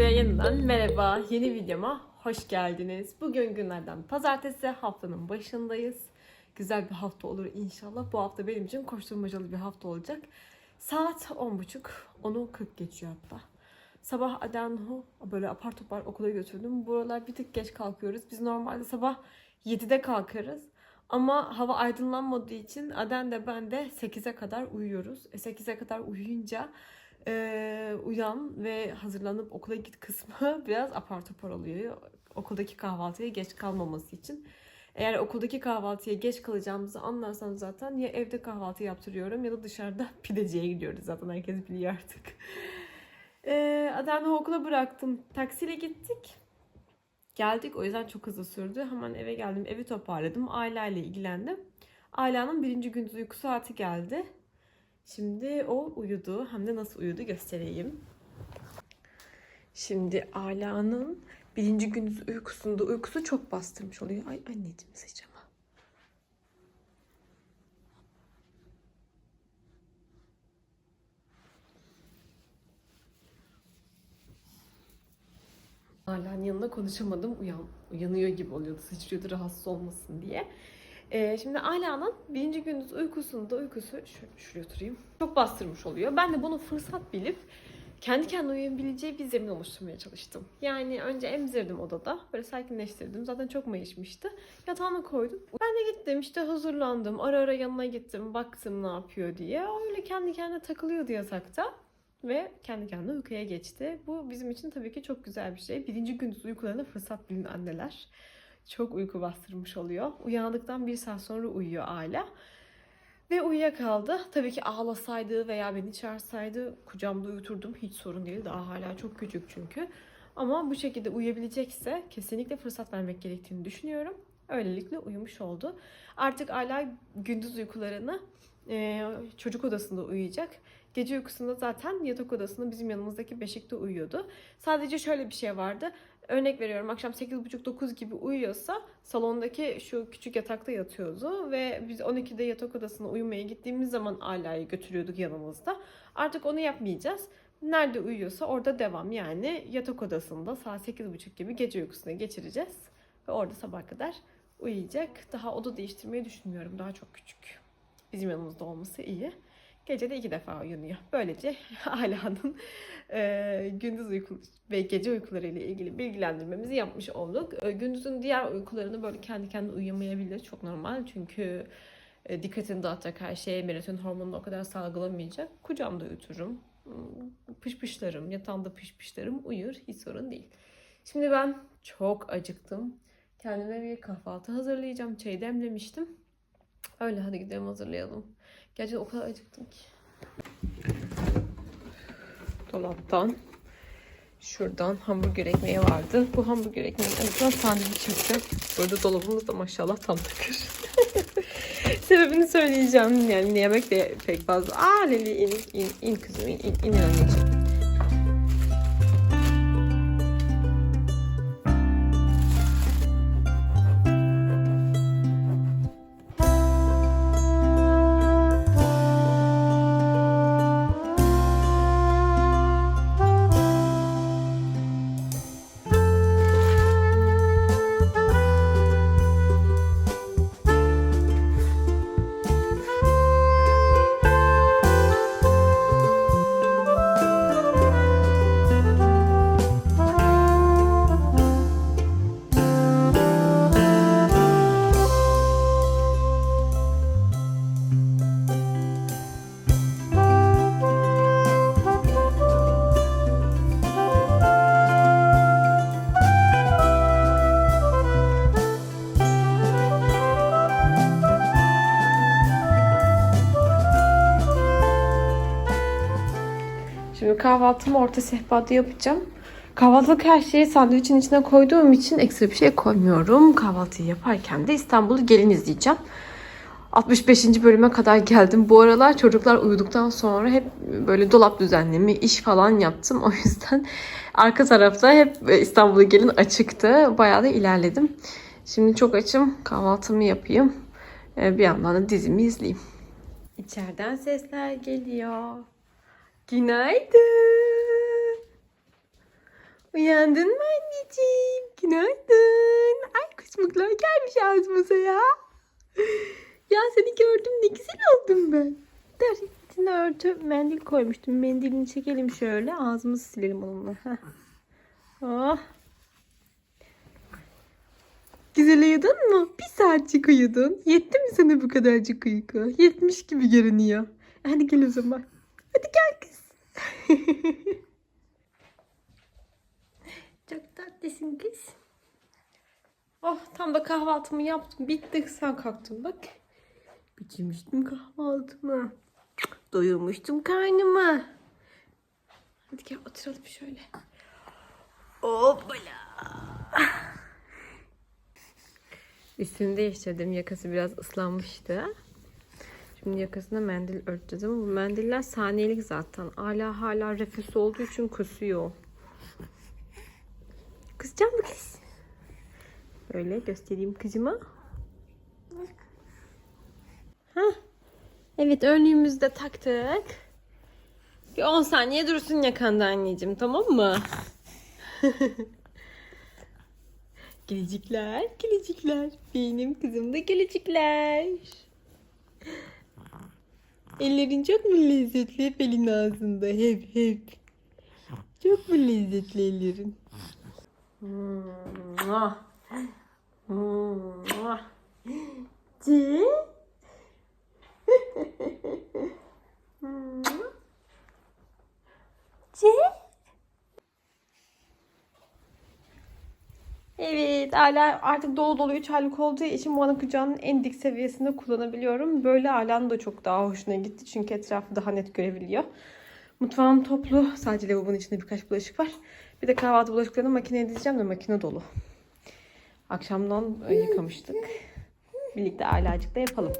Herkese yeniden merhaba. Yeni videoma hoş geldiniz. Bugün günlerden pazartesi haftanın başındayız. Güzel bir hafta olur inşallah. Bu hafta benim için koşturmacalı bir hafta olacak. Saat 10.30, 10'u 40 geçiyor hatta. Sabah Adenhu böyle apar topar okula götürdüm. Buralar bir tık geç kalkıyoruz. Biz normalde sabah 7'de kalkarız. Ama hava aydınlanmadığı için Aden de ben de 8'e kadar uyuyoruz. E 8'e kadar uyuyunca e, uyan ve hazırlanıp okula git kısmı biraz apar topar oluyor. Okuldaki kahvaltıya geç kalmaması için. Eğer okuldaki kahvaltıya geç kalacağımızı anlarsam zaten ya evde kahvaltı yaptırıyorum ya da dışarıda pideciye gidiyoruz zaten herkes biliyor artık. E, Aden'i okula bıraktım. Taksiyle gittik. Geldik o yüzden çok hızlı sürdü. Hemen eve geldim. Evi toparladım. Aileyle ilgilendim. Ailenin birinci gündüz uyku saati geldi. Şimdi o uyudu. Hem de nasıl uyudu göstereyim. Şimdi Ala'nın birinci gündüz uykusunda uykusu çok bastırmış oluyor. Ay anneciğim sıçrama. Ala'nın yanında konuşamadım. Uyan, uyanıyor gibi oluyordu. Sıçrıyordu rahatsız olmasın diye. Ee, şimdi Ala'nın birinci gündüz uykusunda uykusu şöyle şuraya oturayım. Çok bastırmış oluyor. Ben de bunu fırsat bilip kendi kendine uyuyabileceği bir zemin oluşturmaya çalıştım. Yani önce emzirdim odada. Böyle sakinleştirdim. Zaten çok mayışmıştı. Yatağına koydum. Ben de gittim işte hazırlandım. Ara ara yanına gittim. Baktım ne yapıyor diye. Öyle kendi kendine takılıyordu yatakta. Ve kendi kendine uykuya geçti. Bu bizim için tabii ki çok güzel bir şey. Birinci gündüz uykularına fırsat bilin anneler. Çok uyku bastırmış oluyor. Uyandıktan bir saat sonra uyuyor Ala. Ve uyuyakaldı. Tabii ki ağlasaydı veya beni çağırsaydı kucağımda uyuturdum. Hiç sorun değil. Daha hala çok küçük çünkü. Ama bu şekilde uyuyabilecekse kesinlikle fırsat vermek gerektiğini düşünüyorum. Öylelikle uyumuş oldu. Artık Ala gündüz uykularını e, çocuk odasında uyuyacak. Gece uykusunda zaten yatak odasında bizim yanımızdaki beşikte uyuyordu. Sadece şöyle bir şey vardı. Örnek veriyorum akşam 8.30-9 gibi uyuyorsa salondaki şu küçük yatakta yatıyordu ve biz 12'de yatak odasına uyumaya gittiğimiz zaman Ala'yı götürüyorduk yanımızda. Artık onu yapmayacağız. Nerede uyuyorsa orada devam yani yatak odasında saat 8.30 gibi gece uykusuna geçireceğiz. Ve orada sabah kadar uyuyacak. Daha oda değiştirmeyi düşünmüyorum. Daha çok küçük. Bizim yanımızda olması iyi. Gece de iki defa uyanıyor. Böylece Ala'nın e, gündüz uyku ve gece uykuları ile ilgili bilgilendirmemizi yapmış olduk. E, gündüzün diğer uykularını böyle kendi kendine uyuyamayabilir. Çok normal çünkü e, dikkatini dağıtacak her şeye melatonin hormonunu o kadar salgılamayacak. Kucağımda uyuturum. Pışpışlarım, yatağımda pışpışlarım uyur. Hiç sorun değil. Şimdi ben çok acıktım. Kendime bir kahvaltı hazırlayacağım. Çay demlemiştim. Öyle hadi gidelim hazırlayalım. Gerçekten o kadar acıktım ki. Dolaptan şuradan hamburger ekmeği vardı. Bu hamburger ekmeği arasından sandviç yapacağım. Burada dolabımız da maşallah tam takır. Sebebini söyleyeceğim. Yani yemek de pek fazla. Aa Leli in, in, in kızım in, in, in anneciğim. Kahvaltımı orta sehpada yapacağım. Kahvaltılık her şeyi sandviçin içine koyduğum için ekstra bir şey koymuyorum. Kahvaltıyı yaparken de İstanbul'u gelin izleyeceğim. 65. bölüme kadar geldim. Bu aralar çocuklar uyuduktan sonra hep böyle dolap düzenlemi, iş falan yaptım. O yüzden arka tarafta hep İstanbul'u gelin açıktı. Bayağı da ilerledim. Şimdi çok açım. Kahvaltımı yapayım. Ee, Bir yandan da dizimi izleyeyim. İçeriden sesler geliyor. Günaydın. Uyandın mı anneciğim? Günaydın. Ay kusmuklar gelmiş ağzımıza ya. Ya seni gördüm ne güzel oldum ben. Der içine örtü mendil koymuştum. Mendilini çekelim şöyle. Ağzımızı silelim onunla. Heh. Oh. Güzel uyudun mu? Bir saatçik uyudun. Yetti mi sana bu kadarcık uyku? Yetmiş gibi görünüyor. Hadi gel o zaman. Hadi gel kız. Çok tatlısın kız. Oh tam da kahvaltımı yaptım. Bitti. Sen kalktın bak. Bitirmiştim kahvaltımı. Doyurmuştum karnımı. Hadi gel oturalım şöyle. Hoppala. Üstünü değiştirdim. Yakası biraz ıslanmıştı. Şimdi yakasına mendil örteceğiz ama bu mendiller saniyelik zaten. Hala hala reflüs olduğu için kusuyor. Kızacağım mı kız? Böyle göstereyim kızıma. Hah. Evet önlüğümüzü de taktık. Bir 10 saniye dursun yakanda anneciğim tamam mı? gelecekler, gelecekler. Benim kızım da gelecekler. Ellerin çok mu lezzetli? Hep ağzında. Hep hep. Çok mu lezzetli ellerin? Mua. Mua. Evet, hala artık dolu dolu 3 aylık olduğu için bu ana kucağının en dik seviyesinde kullanabiliyorum. Böyle Ala'nın da çok daha hoşuna gitti çünkü etrafı daha net görebiliyor. Mutfağım toplu. Sadece lavabonun içinde birkaç bulaşık var. Bir de kahvaltı bulaşıklarını makineye dizeceğim de makine dolu. Akşamdan e, yıkamıştık. Birlikte Ala'cıkla yapalım.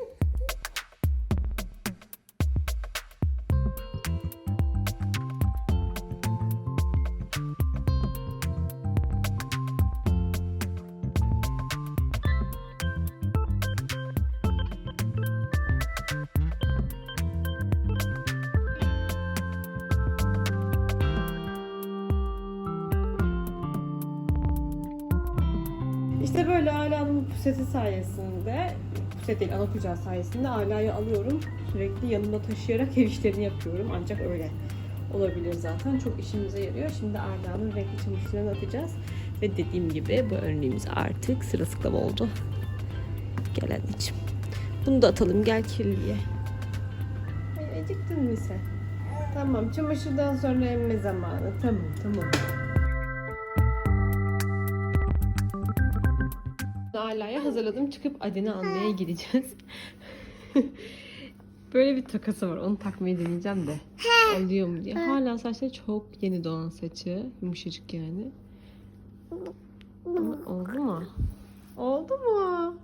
Puseti sayesinde, puset değil ana kucağı sayesinde Ala'yı alıyorum. Sürekli yanımda taşıyarak ev işlerini yapıyorum. Ancak öyle olabilir zaten. Çok işimize yarıyor. Şimdi Ala'nın renkli çamaşırlarını atacağız. Ve dediğim gibi bu önlüğümüz artık sırılsıklam oldu. Gel anneciğim. Bunu da atalım gel kirliye. Ay, acıktın mı sen? Tamam çamaşırdan sonra emme zamanı. Tamam tamam. Ala'ya hazırladım. Çıkıp Adin'i almaya gideceğiz. Böyle bir takası var. Onu takmayı deneyeceğim de. Oluyor mu diye. Hala saçları çok yeni doğan saçı. Yumuşacık yani. Ama oldu mu? Oldu mu?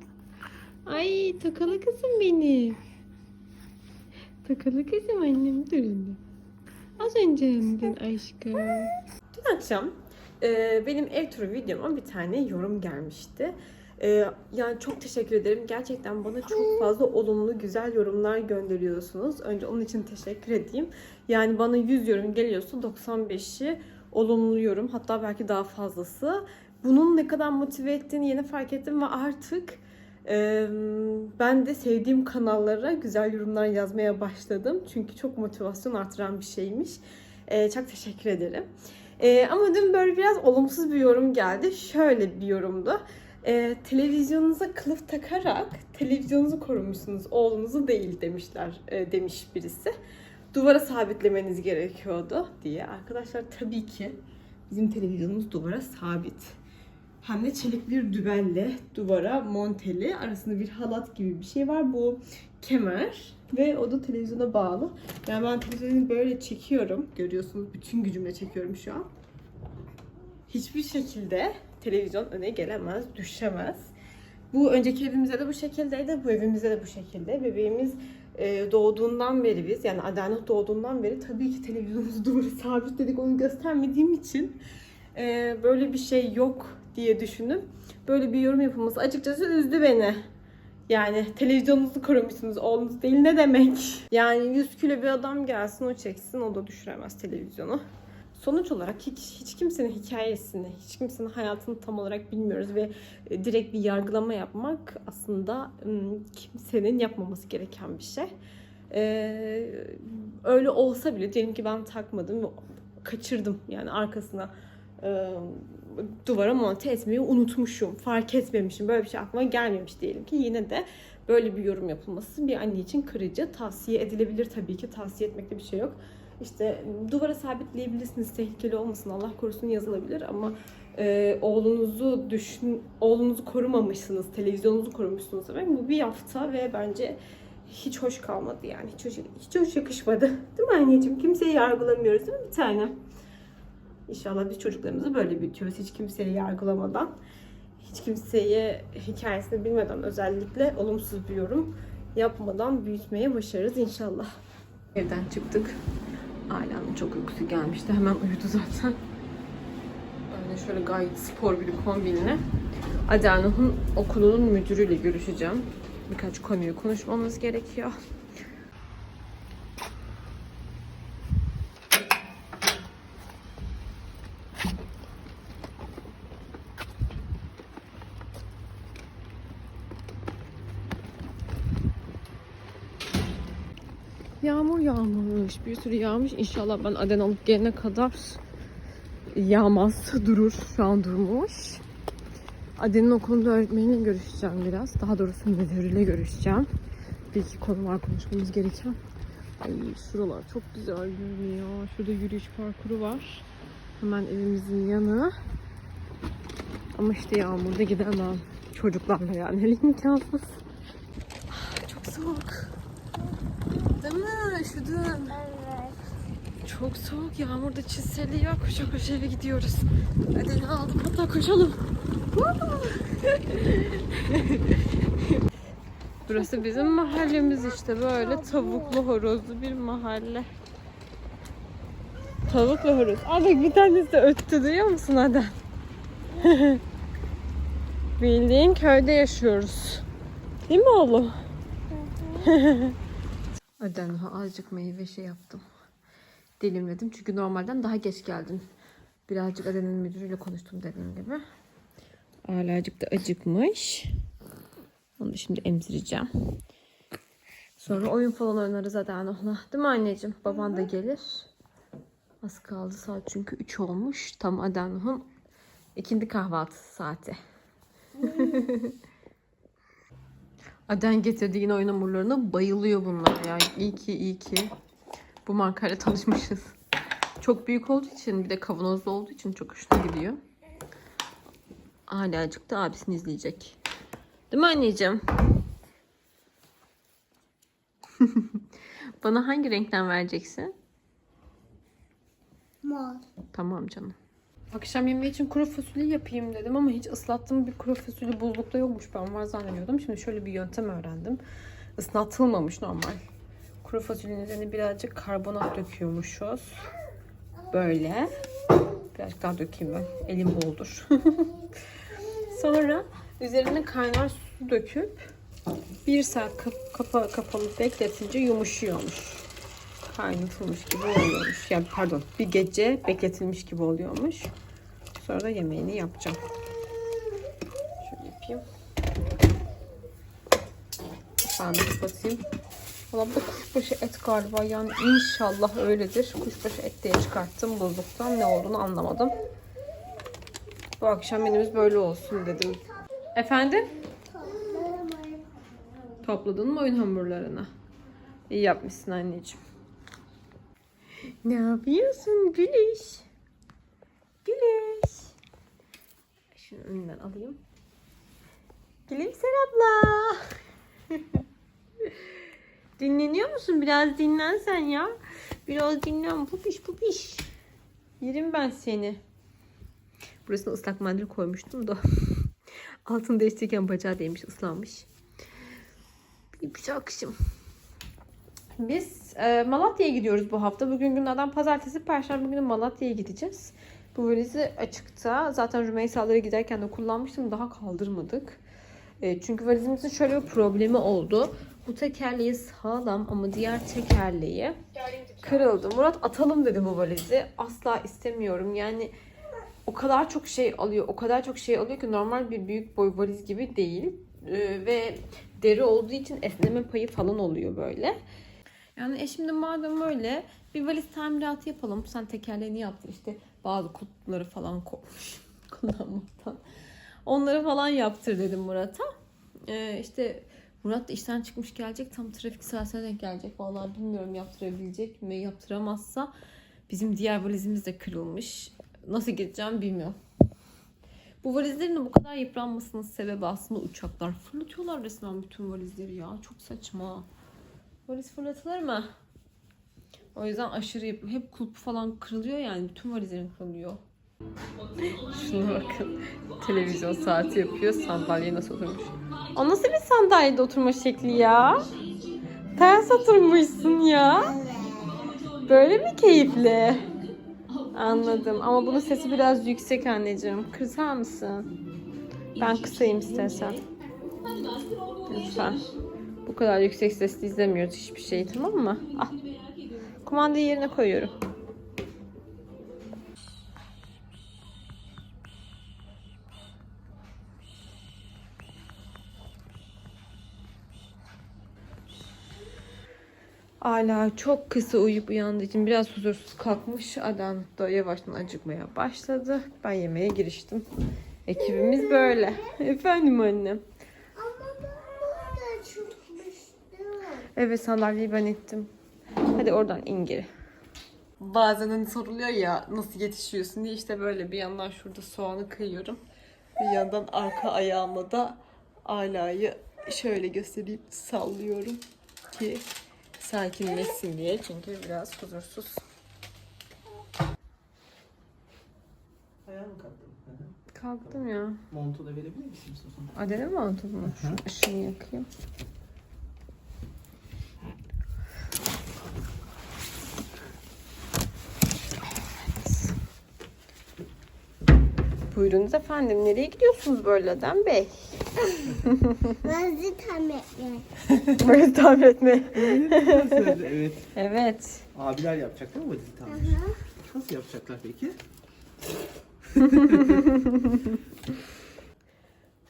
Ay takalı kızım benim. Takalı kızım annem durun. Az önce emdin aşkım. Dün akşam e, benim ev turu videoma bir tane yorum gelmişti. E, yani çok teşekkür ederim. Gerçekten bana çok fazla olumlu, güzel yorumlar gönderiyorsunuz. Önce onun için teşekkür edeyim. Yani bana 100 yorum geliyorsa 95'i olumlu yorum. Hatta belki daha fazlası. Bunun ne kadar motive ettiğini yeni fark ettim ve artık e, ben de sevdiğim kanallara güzel yorumlar yazmaya başladım. Çünkü çok motivasyon artıran bir şeymiş. E, çok teşekkür ederim. E, ama dün böyle biraz olumsuz bir yorum geldi. Şöyle bir yorumdu. E, televizyonunuza kılıf takarak televizyonunuzu korumuşsunuz, oğlunuzu değil demişler e, demiş birisi. Duvara sabitlemeniz gerekiyordu diye. Arkadaşlar tabii ki bizim televizyonumuz duvara sabit. Hem de çelik bir dübelle duvara monteli. Arasında bir halat gibi bir şey var. Bu kemer ve o da televizyona bağlı. Yani ben televizyonu böyle çekiyorum. Görüyorsunuz bütün gücümle çekiyorum şu an. Hiçbir şekilde televizyon öne gelemez, düşemez. Bu önceki evimizde de bu şekildeydi, bu evimizde de bu şekilde. Bebeğimiz e, doğduğundan beri biz, yani Adanot doğduğundan beri tabii ki televizyonumuzu duvara sabitledik onu göstermediğim için e, böyle bir şey yok diye düşündüm. Böyle bir yorum yapılması açıkçası üzdü beni. Yani televizyonunuzu korumuşsunuz, oğlunuz değil ne demek? Yani 100 kilo bir adam gelsin o çeksin o da düşüremez televizyonu. Sonuç olarak hiç hiç kimsenin hikayesini, hiç kimsenin hayatını tam olarak bilmiyoruz ve e, direkt bir yargılama yapmak aslında kimsenin yapmaması gereken bir şey. Ee, öyle olsa bile diyelim ki ben takmadım ve kaçırdım yani arkasına e, duvara monte etmeyi unutmuşum, fark etmemişim. Böyle bir şey aklıma gelmemiş diyelim ki yine de böyle bir yorum yapılması bir anne için kırıcı. Tavsiye edilebilir tabii ki. Tavsiye etmekte bir şey yok. İşte duvara sabitleyebilirsiniz. Tehlikeli olmasın. Allah korusun yazılabilir ama e, oğlunuzu düşün oğlunuzu korumamışsınız. Televizyonunuzu korumuşsunuz demek. Bu bir hafta ve bence hiç hoş kalmadı yani. Hiç hoş, hiç hoş yakışmadı. Değil mi anneciğim? Kimseyi yargılamıyoruz değil mi bir tane? İnşallah biz çocuklarımızı böyle büyütüyoruz. Hiç kimseyi yargılamadan. Hiç kimseye hikayesini bilmeden özellikle olumsuz bir yorum yapmadan büyütmeye başarırız inşallah. Evden çıktık. Ailem çok uykusu gelmişti. Hemen uyudu zaten. De şöyle gayet spor bir kombinle Adana'nın okulunun müdürüyle görüşeceğim. Birkaç konuyu konuşmamız gerekiyor. Yağmur yağmış. Bir sürü yağmış. İnşallah ben Aden alıp gelene kadar yağmaz. Durur. Şu an durmuş. Aden'in okulunda öğretmeniyle görüşeceğim biraz. Daha doğrusu müdürüyle görüşeceğim. Bir iki konu var konuşmamız gereken. Ay şuralar çok güzel görünüyor. Şurada yürüyüş parkuru var. Hemen evimizin yanı. Ama işte yağmurda gidemem. Çocuklarla yani imkansız. Ah, Çok soğuk. Üşüdüm. Evet. Çok soğuk. Yağmurda çiseliyor. Koşa koşa eve gidiyoruz. Hadi aldım. Hatta koşalım. Burası bizim mahallemiz işte. Böyle tavuklu horozlu bir mahalle. Tavuklu horoz. Bak bir tanesi de öttü duyuyor musun Adem? Bildiğin köyde yaşıyoruz. Değil mi oğlum? Adenha azıcık meyve şey yaptım. Dilimledim çünkü normalden daha geç geldim. Birazcık Aden'in müdürüyle konuştum dediğim gibi. Alacık da acıkmış. Onu da şimdi emzireceğim. Sonra oyun falan oynarız Aden'la. Değil mi anneciğim? Baban da gelir. Az kaldı saat çünkü 3 olmuş. Tam Aden'ın ikindi kahvaltısı saati. Aden getirdi yine oyun hamurlarına. Bayılıyor bunlar ya. İyi ki iyi ki bu markayla tanışmışız. Çok büyük olduğu için bir de kavanozlu olduğu için çok hoşuna gidiyor. Halacık da abisini izleyecek. Değil mi anneciğim? Bana hangi renkten vereceksin? Mor. Tamam canım. Akşam yemeği için kuru fasulye yapayım dedim ama hiç ıslattığım bir kuru fasulye buzlukta yokmuş. Ben var zannediyordum. Şimdi şöyle bir yöntem öğrendim. Islatılmamış normal. Kuru fasulyenin üzerine birazcık karbonat döküyormuşuz. Böyle. Birazcık daha dökeyim ben. Elim boldur. Sonra üzerine kaynar su döküp bir saat kap- kapa kapalı bekletince yumuşuyormuş kaynatılmış gibi oluyormuş. Yani pardon bir gece bekletilmiş gibi oluyormuş. Sonra da yemeğini yapacağım. Şöyle yapayım. De kapatayım. Valla bu da kuşbaşı et galiba. Yani inşallah öyledir. Kuşbaşı et diye çıkarttım buzluktan. Ne olduğunu anlamadım. Bu akşam menümüz böyle olsun dedim. Efendim? Topladın mı oyun hamurlarını? İyi yapmışsın anneciğim. Ne yapıyorsun Güliş? Güliş. Şunu önünden alayım. Gülümser abla. Dinleniyor musun? Biraz dinlen sen ya. Biraz dinlen. Pupiş pupiş. Yerim ben seni. Burasına ıslak mendil koymuştum da. Altını değiştirirken bacağı değmiş ıslanmış. Bir akşam. Biz e, Malatya'ya gidiyoruz bu hafta. Bugün günlerden pazartesi, perşembe günü Malatya'ya gideceğiz. Bu valizi açıkta. Zaten Rümeysa'lara giderken de kullanmıştım. Daha kaldırmadık. E, çünkü valizimizin şöyle bir problemi oldu. Bu tekerleği sağlam ama diğer tekerleği kırıldı. Murat atalım dedi bu valizi. Asla istemiyorum. Yani o kadar çok şey alıyor. O kadar çok şey alıyor ki normal bir büyük boy valiz gibi değil. Ee, ve deri olduğu için esneme payı falan oluyor böyle. Yani e şimdi madem öyle bir valiz tamiratı yapalım. Sen tekerleğini yaptın işte bazı kutuları falan kopmuş kullanmaktan. Onları falan yaptır dedim Murat'a. Ee, işte Murat da işten çıkmış gelecek tam trafik saatine denk gelecek. Vallahi bilmiyorum yaptırabilecek mi? Yaptıramazsa bizim diğer valizimiz de kırılmış. Nasıl gideceğim bilmiyorum. Bu valizlerin de bu kadar yıpranmasının sebebi aslında uçaklar. Fırlatıyorlar resmen bütün valizleri ya. Çok saçma. Valiz fırlatılır mı? O yüzden aşırı yıp- hep kulp falan kırılıyor yani. Bütün valizlerin kırılıyor. Şuna bakın. Televizyon saati yapıyor. Sandalyeye nasıl oturmuş. O nasıl bir sandalyede oturma şekli ya? Ters oturmuşsun ya. Böyle mi keyifli? Anladım. Ama bunun sesi biraz yüksek anneciğim. Kısar mısın? Ben kısayım istersen. Lütfen. Bu kadar yüksek sesli izlemiyoruz hiçbir şeyi tamam mı? Al. Kumandayı yerine koyuyorum. Hala çok kısa uyuyup uyandığı için biraz huzursuz kalkmış. Adam da yavaştan acıkmaya başladı. Ben yemeğe giriştim. Ekibimiz böyle. Efendim annem. Ama ben burada çıkmıştım. Evet sandalyeyi ben ettim. Hadi oradan in geri. Bazen hani soruluyor ya nasıl yetişiyorsun diye işte böyle bir yandan şurada soğanı kıyıyorum. Bir yandan arka ayağıma da alayı şöyle göstereyim sallıyorum ki sakinleşsin diye çünkü biraz huzursuz. Mı kalktın? Kalktım ya. Montu da verebilir misin istiyorsan? Adele? Hı hı. Şu yakayım. Buyurunuz efendim. Nereye gidiyorsunuz böyle Dem Bey? Bazı tam etme. Böyle tahmin etme. evet. Evet. Abiler yapacak değil mi tamir? Nasıl yapacaklar peki?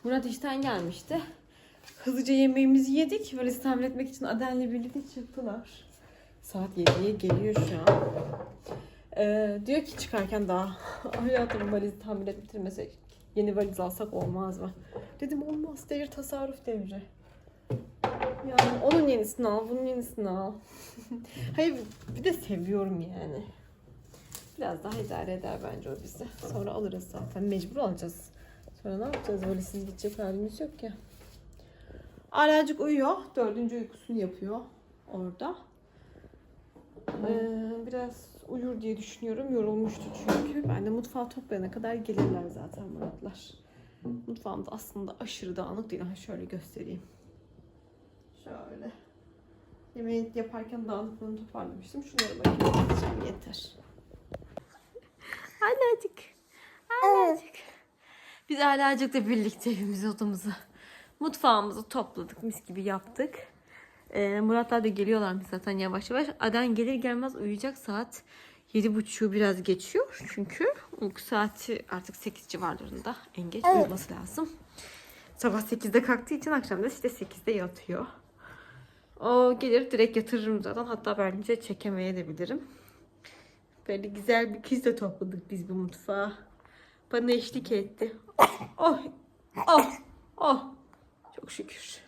Murat işten gelmişti. Hızlıca yemeğimizi yedik. Valizi tamir etmek için Aden'le birlikte çıktılar. Saat 7'ye geliyor şu an. Ee, diyor ki çıkarken daha hayatım valizi tamir bitirmesek yeni valiz alsak olmaz mı? Dedim olmaz devir tasarruf devri. Yani onun yenisini al, bunun yenisini al. Hayır bir de seviyorum yani. Biraz daha idare eder bence o bizi. Sonra alırız zaten. Mecbur alacağız. Sonra ne yapacağız? Valizsiz gidecek halimiz yok ya. Alacık uyuyor. Dördüncü uykusunu yapıyor orada. Ee, biraz uyur diye düşünüyorum. Yorulmuştu çünkü. Ben de mutfağı toplayana kadar gelirler zaten Muratlar. Mutfağım da aslında aşırı dağınık değil. Ha şöyle göstereyim. Şöyle. Yemeği yaparken dağınıklığını toparlamıştım. Şunları atacağım yeter. Alacık. Alacık. Biz Alacık'la birlikte evimizi, odamızı, mutfağımızı topladık. Mis gibi yaptık. Ee, Muratlar da geliyorlarmış zaten yavaş yavaş. Aden gelir gelmez uyuyacak saat yedi buçuğu biraz geçiyor. Çünkü uyku saati artık 8 civarlarında. En geç uyuması lazım. Sabah 8'de kalktığı için akşam da işte 8'de yatıyor. O gelir direkt yatırırım zaten. Hatta bence çekemeye de bilirim. Böyle güzel bir kız da topladık biz bu mutfağa. Bana eşlik etti. Oh, oh, oh. Çok şükür.